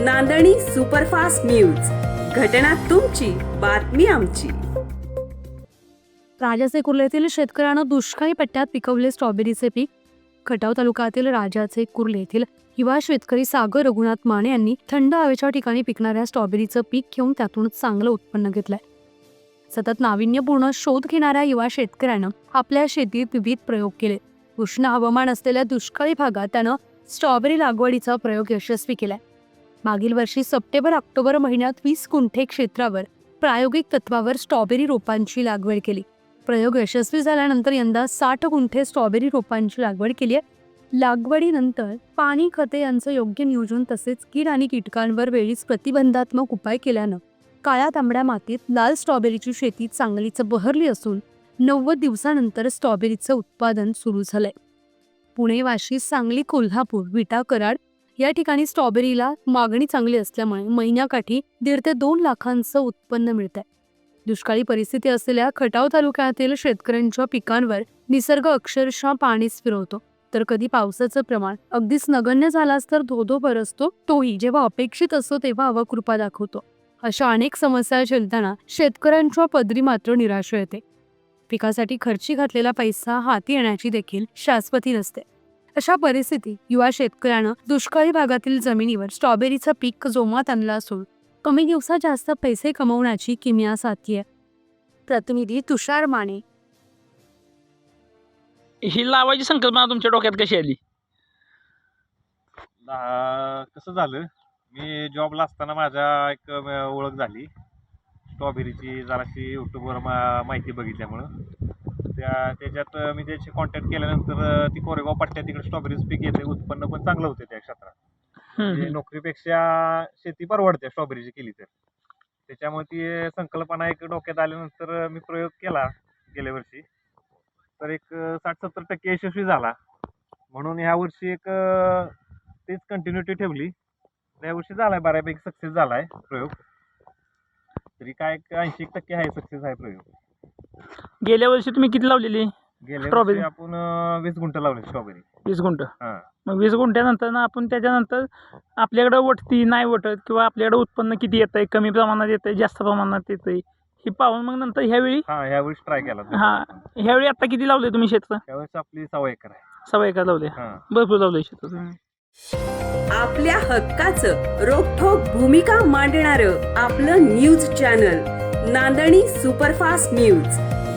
नांदणी superfast news. घटना तुमची बातमी आमची. राजाचे कुर्ल्यातील शेतकऱ्यानं दुष्काळी पट्ट्यात पिकवले स्ट्रॉबेरीचे पीक. खटाव तालुक्यातील राजाचे कुर्ले येथील युवा शेतकरी सागर रघुनाथ माने यांनी थंड हवेच्या ठिकाणी पिकणाऱ्या स्ट्रॉबेरीचं पीक घेऊन त्यातून चांगलं उत्पन्न घेतलंय. सतत नाविन्यपूर्ण शोध घेणाऱ्या युवा शेतकऱ्यानं आपल्या शेतीत विविध प्रयोग केले. उष्ण हवामान असलेल्या दुष्काळी भागात त्यानं स्ट्रॉबेरी लागवडीचा प्रयोग यशस्वी केलाय. मागील वर्षी सप्टेंबर ऑक्टोबर महिन्यात वीस कुंठे क्षेत्रावर प्रायोगिक तत्वावर स्ट्रॉबेरी रोपांची लागवड केली. प्रयोग यशस्वी झाल्यानंतर यंदा साठ गुंठे स्ट्रॉबेरी रोपांची लागवड केली आहे. लागवडीनंतर पाणी खते यांचं योग्य नियोजन तसेच कीड आणि कीटकांवर वेळीच प्रतिबंधात्मक उपाय केल्यानं काळ्या तांबड्या मातीत लाल स्ट्रॉबेरीची शेती चांगलीच बहरली असून नव्वद दिवसानंतर स्ट्रॉबेरीचं उत्पादन सुरू झालंय. पुणे वाशी सांगली कोल्हापूर विटा कराड या ठिकाणी स्ट्रॉबेरीला मागणी चांगली असल्यामुळे महिन्याकाठी दीड ते दोन लाखांचं उत्पन्न मिळत आहे दुष्काळी परिस्थिती असलेल्या खटाव तालुक्यातील शेतकऱ्यांच्या पिकांवर निसर्ग अक्षरशः पाणीच फिरवतो. तर कधी पावसाचं प्रमाण अगदीच नगण्य झालाच तर धोधो बरसतो तोही जेव्हा अपेक्षित असतो तेव्हा अवकृपा दाखवतो. अशा अनेक समस्या झेलताना शेतकऱ्यांच्या पदरी मात्र निराशा येते पिकासाठी खर्ची घातलेला पैसा हाती येण्याची देखील शाश्वती नसते. अशा परिस्थितीत युवा शेतकऱ्यानं दुष्काळी भागातील जमिनीवर स्ट्रॉबेरीचं पीक जोमात आणलं असून कमी दिवसात जास्त पैसे कमवण्याची किमया आहे. प्रतिनिधी तुषार माने. ही लावायची संकल्पना तुमच्या डोक्यात कशी आली? कसं झालं? मी जॉबला असताना माझ्या एक अं, ओळख झाली. स्ट्रॉबेरीची जराशी यूट्यूबवर मा माहिती बघितल्यामुळं. त्या त्याच्यात मी त्याची कॉन्टॅक्ट केल्यानंतर ती कोरेगाव पट्ट्यात तिकडे स्ट्रॉबेरीचं पीक येते उत्पन्न पण चांगलं होते त्या क्षेत्रात. म्हणजे नोकरीपेक्षा शेती परवडते स्ट्रॉबेरीची केली तर. त्याच्यामुळे ती संकल्पना एक डोक्यात आल्यानंतर मी प्रयोग केला गेल्या वर्षी. तर एक साठ सत्तर टक्के यशस्वी झाला. म्हणून ह्या वर्षी एक तेच कंटिन्युटी ठेवली. या वर्षी झालाय बऱ्यापैकी सक्सेस झालाय प्रयोग. तरी काय ऐंशी टक्के आहे सक्सेस आहे प्रयोग. गेल्या वर्षी तुम्ही किती लावलेली? गेल्या Strawberry? वर्षी आपण अं, वीस गुंठ लावले स्ट्रॉबेरी वीस गुंठ. हा. मग वीस गुंठ्यानंतर ना आपण त्याच्यानंतर आपल्याकडं वटती नाही वटत किंवा आपल्याकडं उत्पन्न किती येत आहे कमी प्रमाणात येत आहे जास्त प्रमाणात येत आहे ही पाहून मग नंतर ह्यावेळी हा ट्राय केला हा. ह्यावेळी आता किती लावले तुम्ही शेत त्यावेळेस आपली सव्वा एकर आहे. सव्वा एकर लावले हा. भरपूर लावले शेत तुम्ही आपल्या हक्काचं रोखोक भूमिका मांडणार आपलं न्यूज चॅनल नांदणी सुपरफास्ट न्यूज